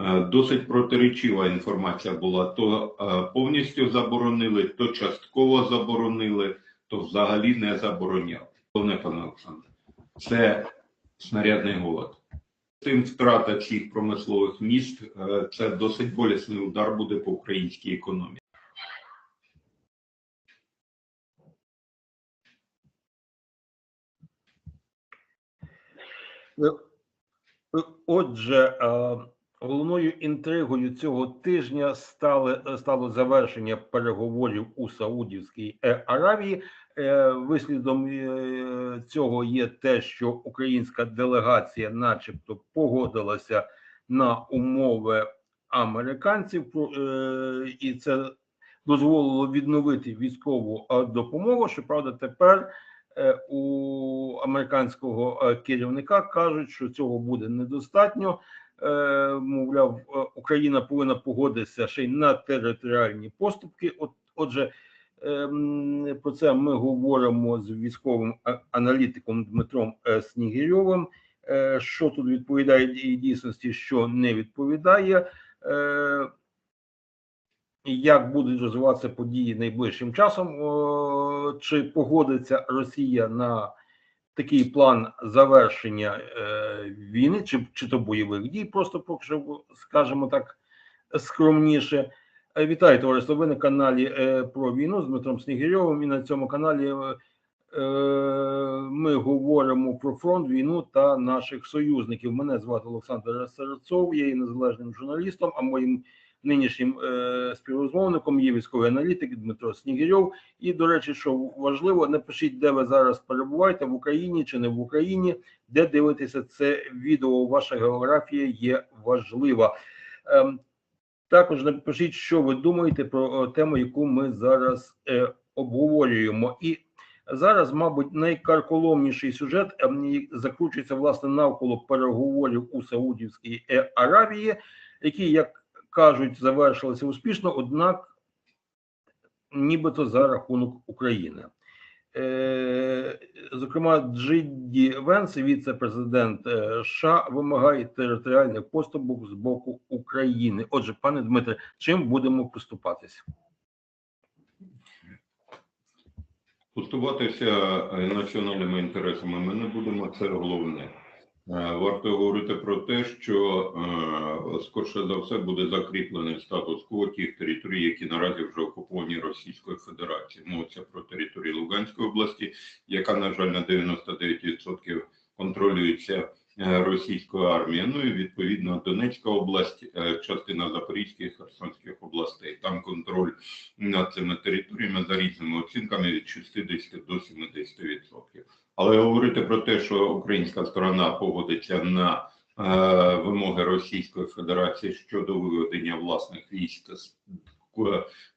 Е, Досить протиречива інформація була: то е, повністю заборонили, то частково заборонили, то взагалі не забороняли. Головне, пане Олександре, це снарядний голод. Тим втрата цих промислових міст е, це досить болісний удар буде по українській економіці. Отже, головною інтригою цього тижня стали, стало завершення переговорів у Саудівській е, Аравії. Е, Вислідом е, цього є те, що українська делегація, начебто, погодилася на умови американців, і це дозволило відновити військову допомогу. Щоправда, тепер у американського керівника кажуть, що цього буде недостатньо. Е, Мовляв, е, Україна повинна погодитися ще й на територіальні поступки. От, отже, ем, про це ми говоримо з військовим аналітиком Дмитром е, Снігирьовим. Е, Що тут відповідає дій- дійсності, що не відповідає. Е, як будуть розвиватися події найближчим часом? Чи погодиться Росія на такий план завершення е, війни, чи, чи то бойових дій, просто поки що скажімо так скромніше. Е, Вітаю, товариство. Ви на каналі е, про війну з Дмитром Снігирьовим. І на цьому каналі ми говоримо про фронт, війну та наших союзників. Мене звати Олександр Серцов, я є незалежним журналістом, а моїм нинішнім е, співрозмовником є військовий аналітик Дмитро Снігирьов. І, до речі, що важливо, напишіть, де ви зараз перебуваєте в Україні чи не в Україні, де дивитеся це відео. Ваша географія є важлива. Ем, також напишіть, що ви думаєте про е, тему, яку ми зараз е, обговорюємо. І зараз, мабуть, найкарколомніший сюжет ем, закручується власне навколо переговорів у Саудівській е, Аравії, які, як кажуть, завершилися успішно, однак нібито за рахунок України. Е, Зокрема, Джидді Венс, віце-президент е, США, вимагає територіальних поступок з боку України. Отже, пане Дмитре, чим будемо поступатися? Поступатися національними інтересами ми не будемо, це головне. Е, Варто говорити про те, що е, скорше за все буде закріплений статус-кво тих територій, які наразі вже окуповані Російською Федерацією. Мовиться про територію Луганської області, яка, на жаль, на 99% контролюється е, російською армією. Ну і відповідно Донецька область, е, частина Запорізької, Херсонських областей. Там контроль над цими територіями за різними оцінками від 60 до 70%. Але говорити про те, що українська сторона погодиться на е, вимоги Російської Федерації щодо виведення власних військ з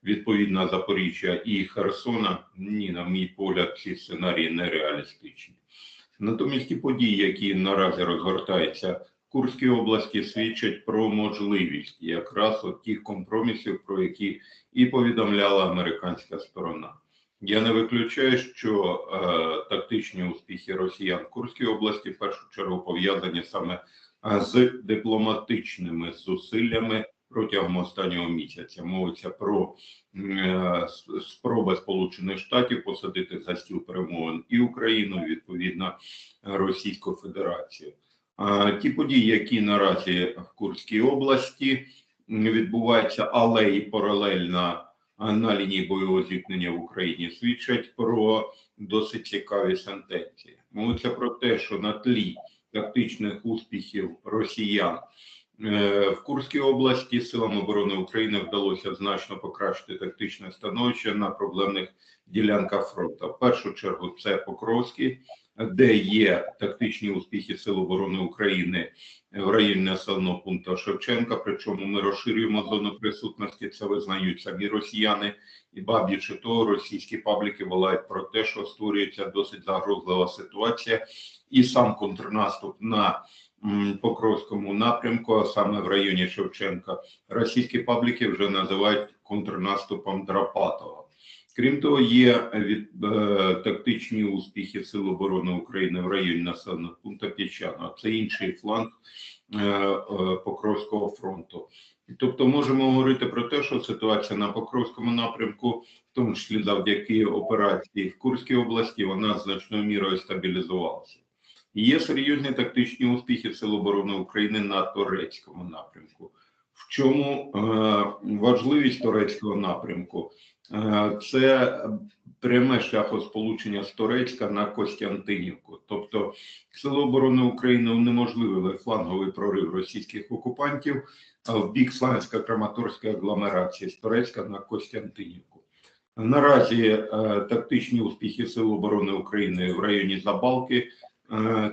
відповідно Запоріжжя і Херсона, ні, на мій погляд, ці сценарії нереалістичні. Натомість ті події, які наразі розгортаються в Курській області, свідчать про можливість якраз от тих компромісів, про які і повідомляла американська сторона. Я не виключаю, що е, тактичні успіхи росіян в Курській області в першу чергу пов'язані саме е, з дипломатичними зусиллями протягом останнього місяця. Мовиться про е, спроби Сполучених Штатів посадити за стіл перемовин і Україну, відповідно Російську Федерацію. Ті події, які наразі в Курській області відбуваються, але і паралельно на лінії бойового зіткнення в Україні свідчать про досить цікаві сентенції. Мовиться про те, що на тлі тактичних успіхів росіян в Курській області силам оборони України вдалося значно покращити тактичне становище на проблемних ділянках фронту. В першу чергу це Покровський, де є тактичні успіхи Сил оборони України в районі населеного пункту Шевченка. Причому ми розширюємо зону присутності. Це визнають самі росіяни, і ба того, російські пабліки волають про те, що створюється досить загрозлива ситуація, і сам контрнаступ на Покровському напрямку, а саме в районі Шевченка, російські пабліки вже називають контрнаступом Драпатова. Крім того, є від е, тактичні успіхи Сил оборони України в районі населеного пункту Піщано. Це інший фланг е, е, Покровського фронту. Тобто можемо говорити про те, що ситуація на Покровському напрямку, в тому числі завдяки операції в Курській області, вона значною мірою стабілізувалася. Є серйозні тактичні успіхи Сил оборони України на турецькому напрямку. В чому е, важливість турецького напрямку? Е, це пряме шляхосполучення з Турецька на Костянтинівку. Тобто Сили оборони України унеможливили фланговий прорив російських окупантів в бік Славянсько-Краматорської агломерації з Турецька на Костянтинівку. Наразі е, тактичні успіхи Сил оборони України в районі Забалки,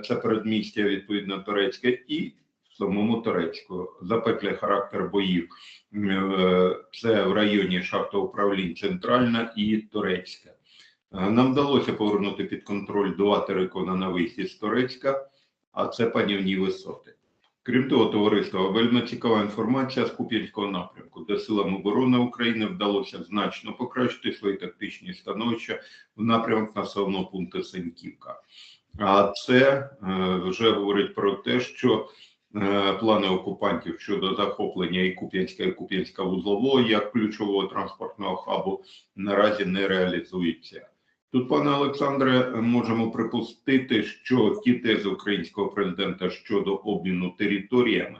це передмістя відповідно Турецьке, і в самому Турецьку. Запеклий характер боїв е, це в районі шахтоуправлінь Центральна і Турецька. Е, Нам вдалося повернути під контроль два терикона на виїзді з Турецька, а це панівні висоти. Крім того, товариство, вельми цікава інформація з Куп'янського напрямку, де силам оборони України вдалося значно покращити свої тактичні становища в напрямок населеного пункту Сеньківка. А це е, вже говорить про те, що е, плани окупантів щодо захоплення і Куп'янська, і Куп'янська вузлового як ключового транспортного хабу наразі не реалізуються. Тут, пане Олександре, можемо припустити, що ті тези українського президента щодо обміну територіями,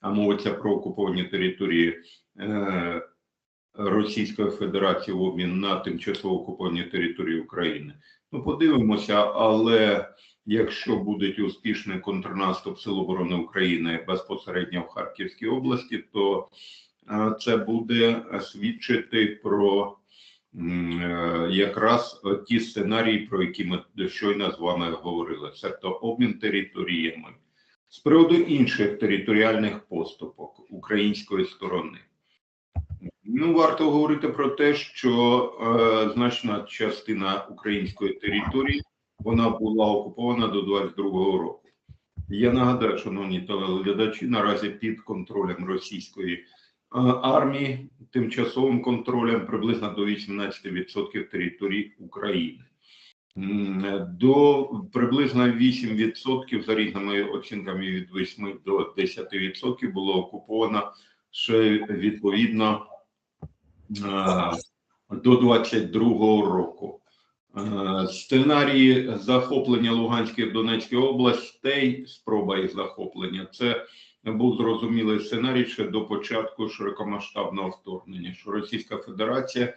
а мовиться про окуповані території е, Російської Федерації в обмін на тимчасово окуповані території України. Ну, подивимося, але якщо буде успішний контрнаступ Сил оборони України безпосередньо в Харківській області, то е, це буде свідчити про е, якраз ті сценарії, про які ми щойно з вами говорили, тобто обмін територіями. З приводу інших територіальних поступок української сторони. Ну, варто говорити про те, що е, значна частина української території вона була окупована до 22-го року. Я нагадаю, шановні телеглядачі, наразі під контролем російської е, армії, тимчасовим контролем приблизно до 18% території України. До приблизно 8% за різними оцінками від 8 до 10% було окуповано ще відповідно до 22-го року. Е, Сценарії захоплення Луганської Донецької областей, спроба їх захоплення, це був зрозумілий сценарій ще до початку широкомасштабного вторгнення, що Російська Федерація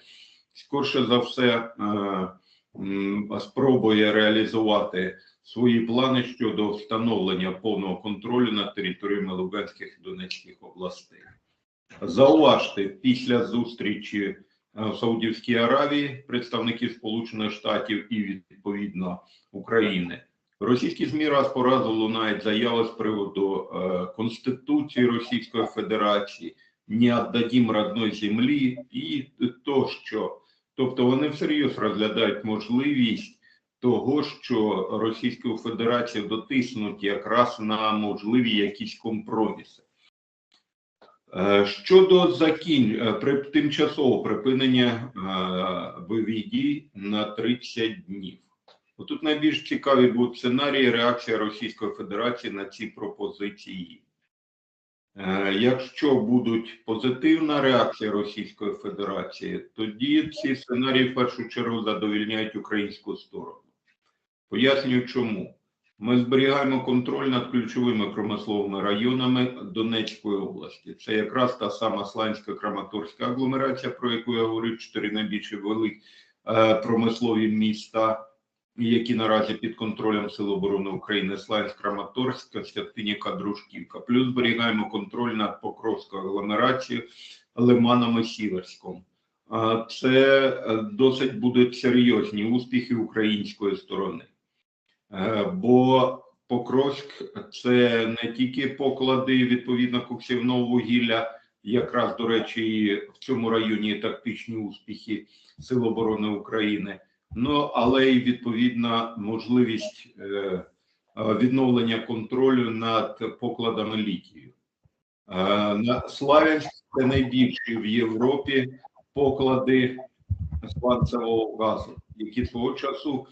скорше за все е, спробує реалізувати свої плани щодо встановлення повного контролю над територіями Луганських і Донецьких областей. Зауважте, після зустрічі е, в Саудівській Аравії представників Сполучених Штатів і відповідно України. Російські ЗМІ раз по разу лунають заяви з приводу е, Конституції Російської Федерації, не віддадім родної землі і тощо. Тобто вони всерйоз розглядають можливість того, що Російську Федерацію дотиснуть якраз на можливі якісь компроміси. Е, Щодо закінь е, тимчасового припинення е, бойових дій на 30 днів. Тут найбільш цікаві будуть сценарії реакція Російської Федерації на ці пропозиції. Е, Якщо будуть позитивна реакція Російської Федерації, тоді ці сценарії в першу чергу задовільняють українську сторону. Пояснюю, чому. Ми зберігаємо контроль над ключовими промисловими районами Донецької області. Це якраз та сама Сланська Краматорська агломерація, про яку я говорив, чотири найбільші великі е, промислові міста, які наразі під контролем Сил оборони України Сланськ, Краматорськ, Костянтинівка, Дружківка. Плюс зберігаємо контроль над Покровською агломерацією, Лиманом і Сіверськом. Е, Це е, досить будуть серйозні успіхи української сторони. Е, бо Покровськ це не тільки поклади відповідно коксівного вугілля, якраз до речі, і в цьому районі тактичні успіхи Сил оборони України, ну але й відповідна можливість е, відновлення контролю над покладами літію. Е, на Славянськ це найбільші в Європі поклади сланцевого газу, які свого часу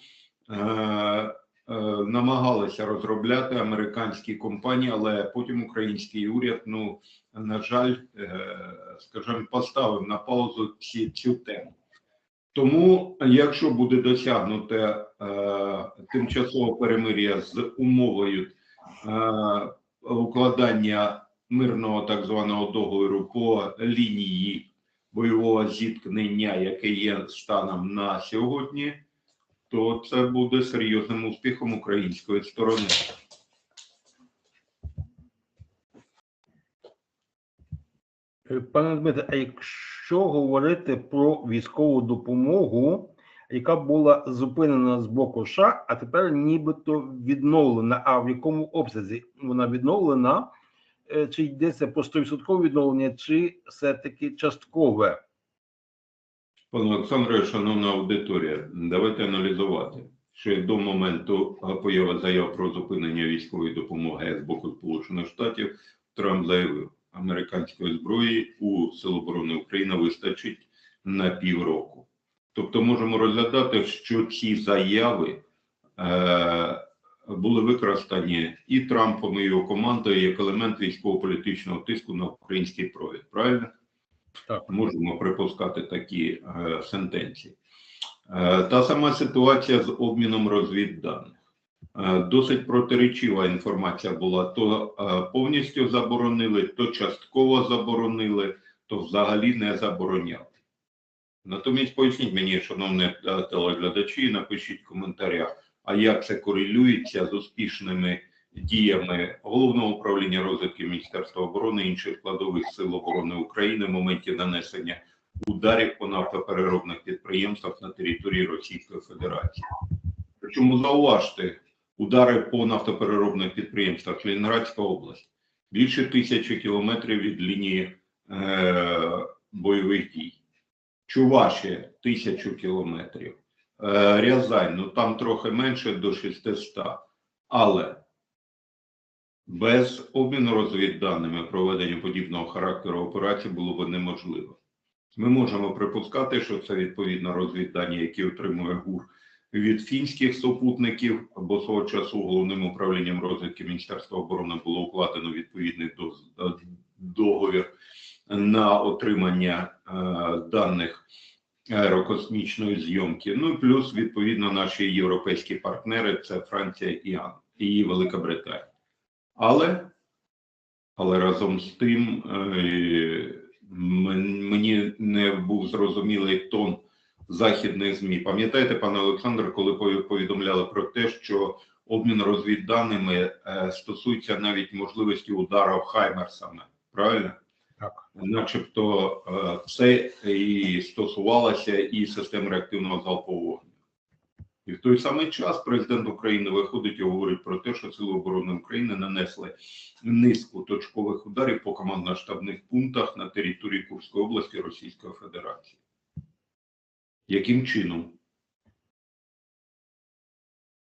намагалися розробляти американські компанії, але потім український уряд, ну на жаль, е, скажімо, поставив на паузу ці, цю тему. Тому, якщо буде досягнуте е, тимчасове перемир'я з умовою е, укладання мирного так званого договору по лінії бойового зіткнення, яке є станом на сьогодні, то це буде серйозним успіхом української сторони. Пане Дмитре, а якщо говорити про військову допомогу, яка була зупинена з боку США, а тепер нібито відновлена, а в якому обсязі вона відновлена? Е, Чи йдеться про 100% відновлення, чи все-таки часткове? Пане Олександре, шановна аудиторія, давайте аналізувати, що до моменту появи заяв про зупинення військової допомоги з боку Сполучених Штатів Трамп заявив, американської зброї у Сил оборони України вистачить на півроку. Тобто можемо розглядати, що ці заяви е, були використані і Трампом, і його командою як елемент військово-політичного тиску на український провід. Правильно? Так. Можемо припускати такі е, сентенції. Е, та сама ситуація з обміном розвідданих. Е, досить протиречива інформація була: то е, повністю заборонили, то частково заборонили, то взагалі не забороняли. Натомість поясніть мені, шановні е, телеглядачі, напишіть в коментарях, а як це корелюється з успішними діями головного управління розвідки Міністерства оборони інших складових сил оборони України в моменті нанесення ударів по нафтопереробних підприємствах на території Російської Федерації. Причому зауважте, удари по нафтопереробних підприємствах Лінградська область більше тисячі кілометрів від лінії е, бойових дій. Чувашія тисячу кілометрів. Е, Рязань, ну там трохи менше до 600. Але без обміну розвідданими проведення подібного характеру операції було б неможливо. Ми можемо припускати, що це відповідно розвіддані, які отримує ГУР від фінських супутників, бо свого часу головним управлінням розвідки Міністерства оборони було укладено відповідний доз- договір на отримання е, даних аерокосмічної зйомки. Ну і плюс відповідно наші європейські партнери це Франція і, Ан- і Велика Британія. Але, але разом з тим е, мені не був зрозумілий тон західних змі. Пам'ятаєте, пане Олександр, коли повідомляли про те, що обмін розвідданими е, стосується навіть можливості удару хаймерсами, правильно? Так. Начебто е, це і стосувалося і систем реактивного залпового. І в той самий час президент України виходить і говорить про те, що Сили оборони України нанесли низку точкових ударів по командно-штабних пунктах на території Курської області Російської Федерації. Яким чином?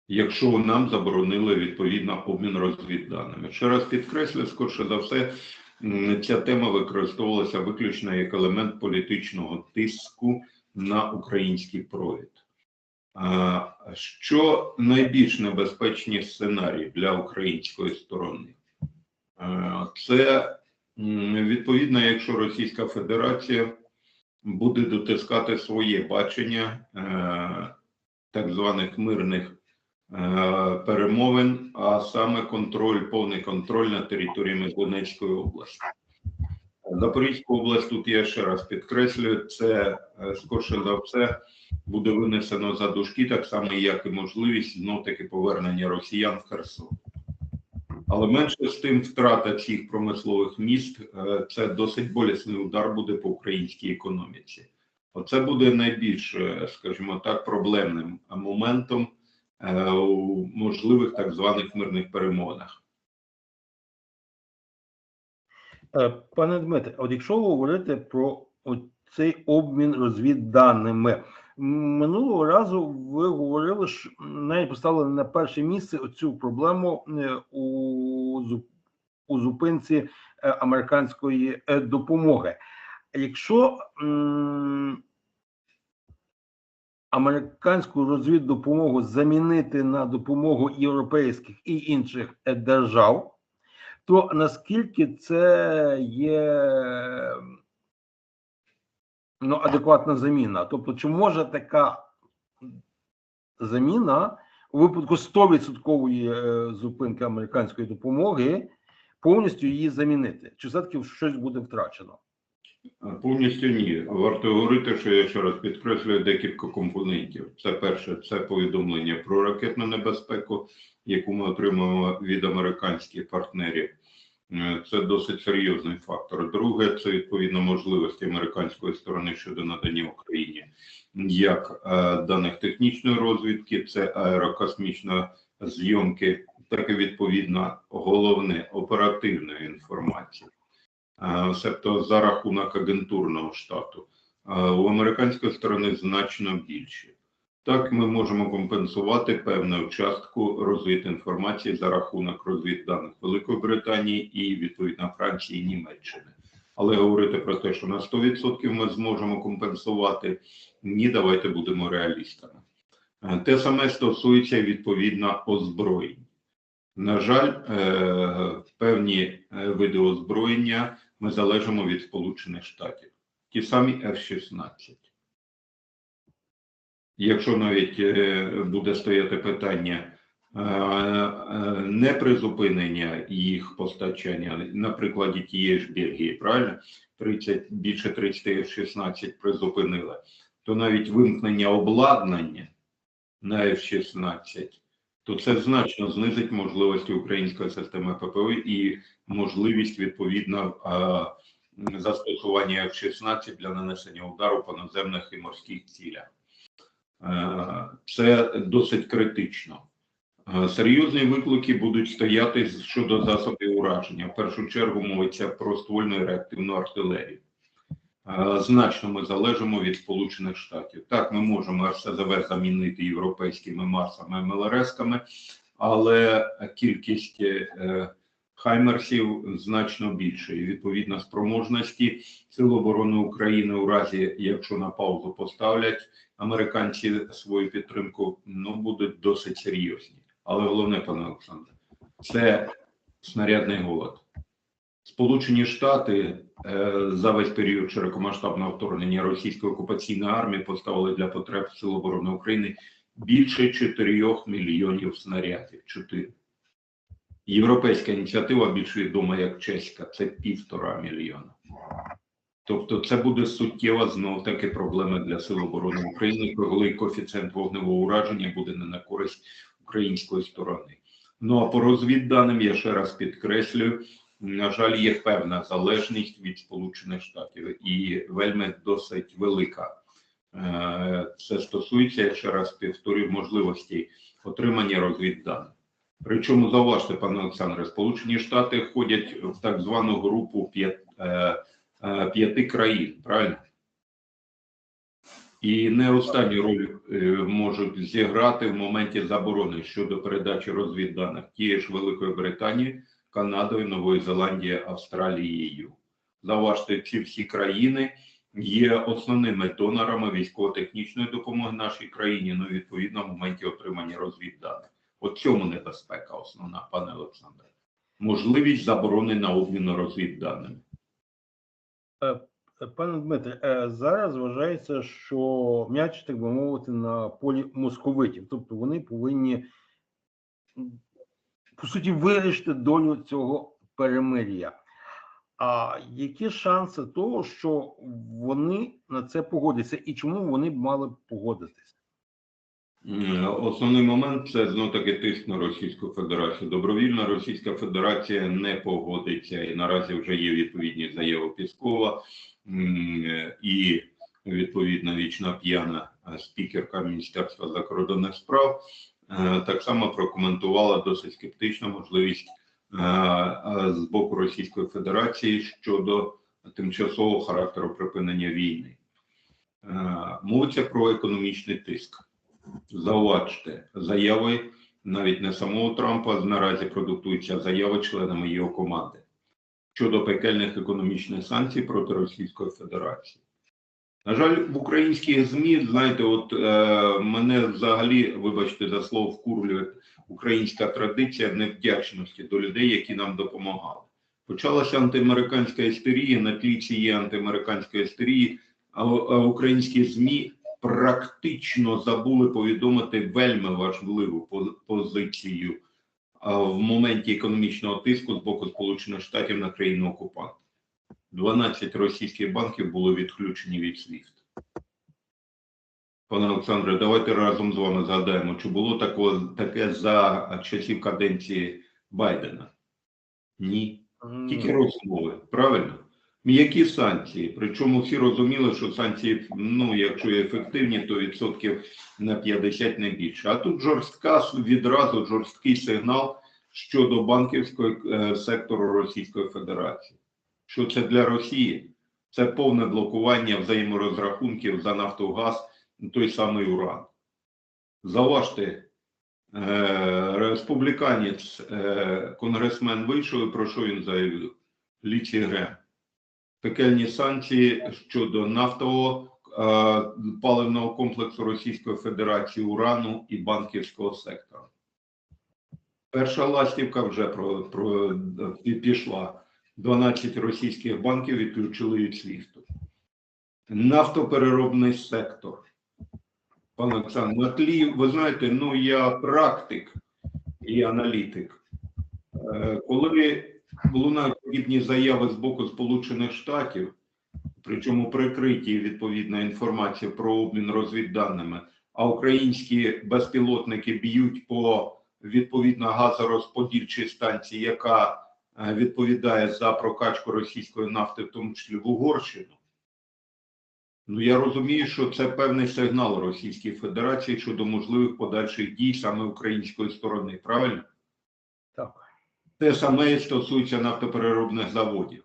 Якщо нам заборонили відповідно обмін розвідданими. Ще раз підкреслю, скорше за все, ця тема використовувалася виключно як елемент політичного тиску на український провід. Що найбільш небезпечні сценарії для української сторони? Це відповідно, якщо Російська Федерація буде дотискати своє бачення е, так званих мирних е, перемовин, а саме контроль, повний контроль над територіями Донецької області. Запорізьку область тут я ще раз підкреслюю, це е, скорше за все буде винесено за дужки, так само як і можливість знов таки повернення росіян в Херсон. Але менше з тим, втрата цих промислових міст е, це досить болісний удар буде по українській економіці. Оце буде найбільш, е, скажімо так, проблемним моментом у можливих так званих мирних перемовинах. Пане Дмитре, от якщо говорити про цей обмін розвідданими, минулого разу ви говорили, що навіть поставили на перше місце цю проблему е, у, у зупинці е, американської е, допомоги. Якщо м, американську розвіддопомогу замінити на допомогу європейських і інших е, держав, то наскільки це є ну, адекватна заміна? Тобто, чи може така заміна у випадку 100% е, зупинки американської допомоги повністю її замінити? Чи все-таки щось буде втрачено? Повністю ні. Варто говорити, що я ще раз підкреслюю декілька компонентів. Це перше, це повідомлення про ракетну небезпеку, яку ми отримуємо від американських партнерів. Е, Це досить серйозний фактор. Друге, це відповідно можливості американської сторони щодо надання Україні як е, даних технічної розвідки, це аерокосмічної зйомки, так і відповідно головне оперативної інформації. Е, Себто за рахунок агентурного штату. У американської сторони значно більше. Так, ми можемо компенсувати певну частку розвідінформації за рахунок розвідданих Великої Британії і відповідно Франції і Німеччини. Але говорити про те, що на 100% ми зможемо компенсувати, ні, давайте будемо реалістами. Е, Те саме стосується відповідно озброєнь. На жаль, е, певні е, види озброєння ми залежимо від Сполучених Штатів. Ті самі F-16. Якщо навіть е, буде стояти питання е, е, не призупинення їх постачання, на прикладі тієї ж Бельгії, правильно? 30, більше 30 F-16 призупинили, то навіть вимкнення обладнання на F-16, то це значно знизить можливості української системи ППО і можливість відповідно застосування F-16 для нанесення удару по наземних і морських цілях. Е, Це досить критично. Е, Серйозні виклики будуть стояти щодо засобів ураження. В першу чергу мовиться про ствольну і реактивну артилерію. Е, Значно ми залежимо від Сполучених Штатів. Так, ми можемо РСЗВ замінити європейськими Марсами, МЛРСками, але кількість Хаймерсів значно більше. І відповідно спроможності Сил оборони України у разі, якщо на паузу поставлять американці свою підтримку, ну будуть досить серйозні. Але головне, пане Олександре, це снарядний голод. Сполучені Штати е, за весь період широкомасштабного вторгнення російської окупаційної армії поставили для потреб Сил оборони України більше 4 мільйонів снарядів. 4. Європейська ініціатива, більш відома як чеська, це півтора мільйона. Тобто, це буде суттєва знов таки проблема для Сил оборони України, коли коефіцієнт вогневого ураження буде не на користь української сторони. Ну а по розвідданим я ще раз підкреслюю, на жаль, є певна залежність від Сполучених Штатів і вельми досить велика. Е, Це стосується, я ще раз повторюю, можливості отримання розвідданих. Причому зауважте, пане Олександре, Сполучені Штати входять в так звану групу е, е, п'яти країн, правильно? І не останню роль е, можуть зіграти в моменті заборони щодо передачі розвідданих тієї ж Великої Британії, Канадою, Нової Зеландії, Австралією. Заважте, ці всі країни є основними донорами військово-технічної допомоги нашій країні, ну відповідно в моменті отримання розвідданих. От цьому небезпека основна, пане Олександре. Можливість заборони на обмін розвідданими. Пане Дмитре, е, зараз вважається, що м'яч, так би мовити, на полі московитів. Тобто вони повинні, по суті, вирішити долю цього перемир'я. А які шанси того, що вони на це погодяться, і чому вони б мали б погодитися? М, Основний момент це знов таки тиск на Російську Федерацію. Добровільно Російська Федерація не погодиться, і наразі вже є відповідні заяви Піскова і відповідно вічна п'яна е, спікерка Міністерства закордонних справ. е, Так само прокоментувала досить скептично можливість е, е, з боку Російської Федерації щодо тимчасового характеру припинення війни. Е, Мовиться про економічний тиск. Зауважте, заяви навіть не самого Трампа наразі продуктуються заяви членами його команди щодо пекельних економічних санкцій проти Російської Федерації. На жаль, в українських ЗМІ, знаєте, от е, мене взагалі, вибачте за слово, вкурлює українська традиція невдячності до людей, які нам допомагали. Почалася антиамериканська істерія, на тлі цієї антиамериканської істерії, а, а українські ЗМІ практично забули повідомити вельми важливу позицію в моменті економічного тиску з боку Сполучених Штатів на країну окупанта. 12 російських банків були відключені від SWIFT. Пане Олександре, давайте разом з вами згадаємо, чи було тако, таке за часів каденції Байдена? Ні. Тільки розмови, правильно? М'які санкції. Причому всі розуміли, що санкції, ну, якщо ефективні, то відсотків на 50 не більше. А тут жорстка відразу жорсткий сигнал щодо банківського е, сектору Російської Федерації. Що це для Росії? Це повне блокування взаєморозрахунків за нафтогаз, той самий уран. Заважте, е, республіканець, е, конгресмен вийшов і про що він заявив? Лічі Грем. Пекельні санкції щодо нафтового е, паливного комплексу Російської Федерації, урану і банківського сектора. Перша ластівка вже про, про, е, пішла. 12 російських банків відключили від свіфту. Нафтопереробний сектор. Пане Олександр, на тлі, ви знаєте, ну я практик і аналітик. Е, Коли лунають подібні заяви з боку Сполучених Штатів, причому прикриті відповідна інформація про обмін розвідданими, а українські безпілотники б'ють по відповідно газорозподільчій станції, яка е, відповідає за прокачку російської нафти, в тому числі в Угорщину. Ну я розумію, що це певний сигнал Російській Федерації щодо можливих подальших дій саме української сторони. Правильно? Те саме стосується нафтопереробних заводів.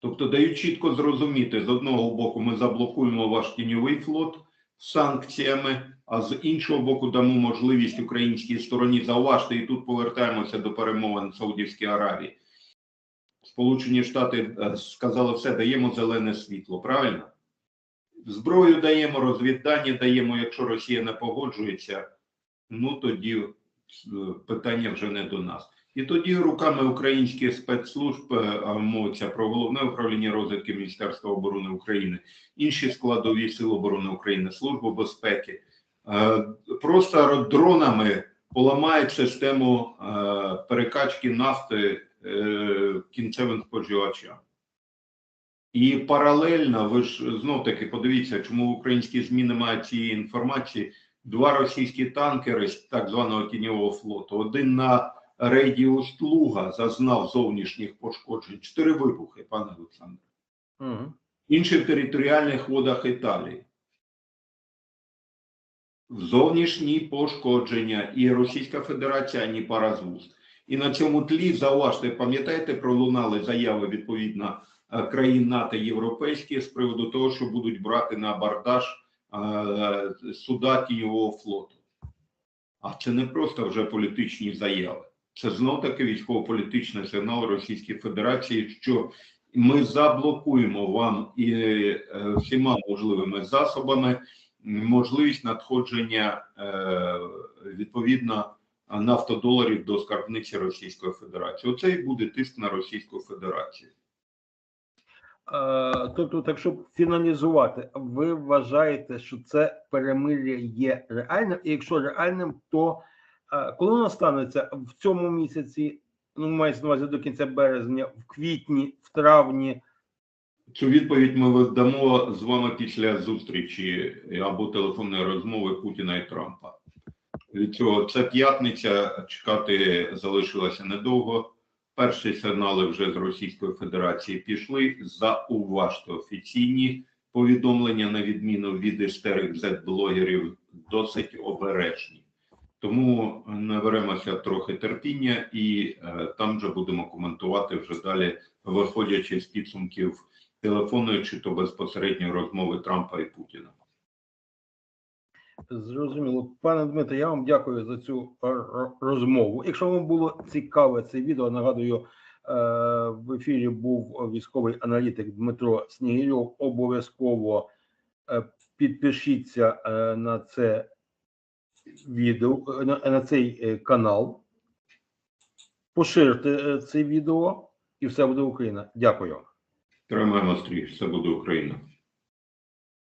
Тобто дають чітко зрозуміти, з одного боку, ми заблокуємо ваш тіньовий флот санкціями, а з іншого боку, дамо можливість українській стороні зауважте, і тут повертаємося до перемовин Саудівській Аравії. Сполучені Штати е, сказали все, даємо зелене світло, правильно? Зброю даємо, розвіддані даємо, якщо Росія не погоджується, ну тоді питання вже не до нас. І тоді руками українських спецслужб е, мовиться про головне управління розвідки Міністерства оборони України, інші складові Сил оборони України, Службу безпеки, е, просто дронами поламають систему е, перекачки нафти е, кінцевим споживачам. І паралельно, ви ж знов таки подивіться, чому в українській ЗМІ немає цієї інформації. Два російські танкери з так званого тіньового флоту. Один на рейді Усть-Луга зазнав зовнішніх пошкоджень. Чотири вибухи, пане Олександре. Угу. Інші в територіальних водах Італії. Зовнішні пошкодження і Російська Федерація, ані пара з вуст. І на цьому тлі зауважте, пам'ятаєте, пролунали заяви відповідно е, країн НАТО європейських з приводу того, що будуть брати на абордаж суда Тіньового флоту. А це не просто вже політичні заяви. Це знов таки військово-політичний сигнал Російської Федерації, що ми заблокуємо вам і е, всіма можливими засобами можливість надходження е, відповідно нафтодоларів до скарбниці Російської Федерації. Оце і буде тиск на Російську Федерацію. Е, тобто, так щоб фіналізувати, ви вважаєте, що це перемир'я є реальним? І якщо реальним, то е, коли воно станеться в цьому місяці, ну мається на увазі до кінця березня, в квітні, в травні, Цю відповідь ми дамо з вами після зустрічі або телефонної розмови Путіна і Трампа. Від цього це п'ятниця. Чекати залишилося недовго. Перші сигнали вже з Російської Федерації пішли. Зауважте офіційні повідомлення, на відміну від істерик Z-блогерів, досить обережні. Тому наберемося трохи терпіння і е, там вже будемо коментувати вже далі, виходячи з підсумків телефонної чи то безпосередньої розмови Трампа і Путіна. Зрозуміло, пане Дмитре, я вам дякую за цю розмову. Якщо вам було цікаве це відео, нагадую, В ефірі був військовий аналітик Дмитро Снігирьов. Обов'язково е, підпишіться е, на це відео, е, на, цей е, канал. Поширте е, це відео, і все буде Україна. Дякую. Тримаємо стрій, все буде Україна.